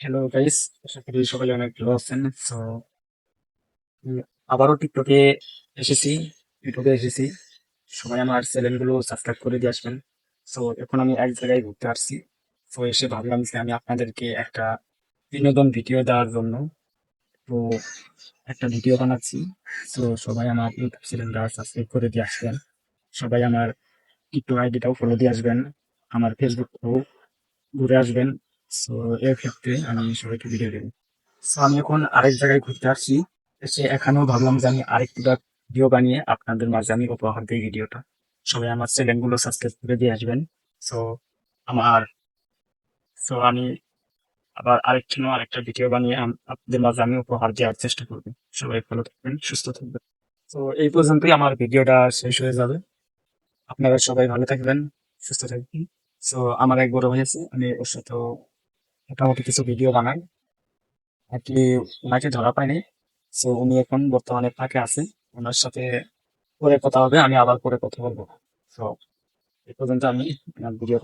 Hello guys আশা করি সকালে অনেক ভালো আছেন। সো আবারও টিকটকে এসেছি ইউটিউবে এসেছি। সবাই আমার চ্যানেলগুলো সাবস্ক্রাইব করে দিয়ে আসবেন। সো এখন আমি এক জায়গায় ঘুরতে আসছি। সো এসে ভাবলাম যে আমি আপনাদেরকে একটা বিনোদন ভিডিও দেওয়ার জন্য তো একটা ভিডিও বানাচ্ছি। সো সবাই আমার ইউটিউব চ্যানেলটা সাবস্ক্রাইব করে দিয়ে আসবেন। সবাই আমার টিকটক আইডিটাও ফলো দিয়ে আসবেন। আমার ফেসবুকটাও ঘুরে আসবেন। সো এর ক্ষেত্রে আমি সবাইকে ভিডিও দেবো। সো আমি এখন আরেক জায়গায় ঘুরতে আসছি। এসে এখানেও ভাবলাম যে আমি আরেকটা ভিডিও বানিয়ে আপনাদের মাঝে আমি উপহার দিই ভিডিওটা সবাই আমার চ্যানেলগুলো সাবস্ক্রাইব করে দিয়ে আসবেন। সো আমার সো আমি আবার আরেকটা আরেকটা ভিডিও বানিয়ে আপনাদের মাঝে আমি উপহার দেওয়ার চেষ্টা করব। সবাই ভালো থাকবেন, সুস্থ থাকবেন। তো এই পর্যন্তই আমার ভিডিওটা শেষ হয়ে যাবে। আপনারা সবাই ভালো থাকবেন, সুস্থ থাকবেন। সো আমার এক বড় আছে, আমি ওর সাথেও মোটামুটি কিছু ভিডিও বানান কি ওনাকে ধরা পায়নি সো উনি এখন বর্তমানে ফাঁকে আছে। ওনার সাথে পরে কথা হবে, আমি আবার পরে কথা বলব। সো এ পর্যন্ত আমি ভিডিও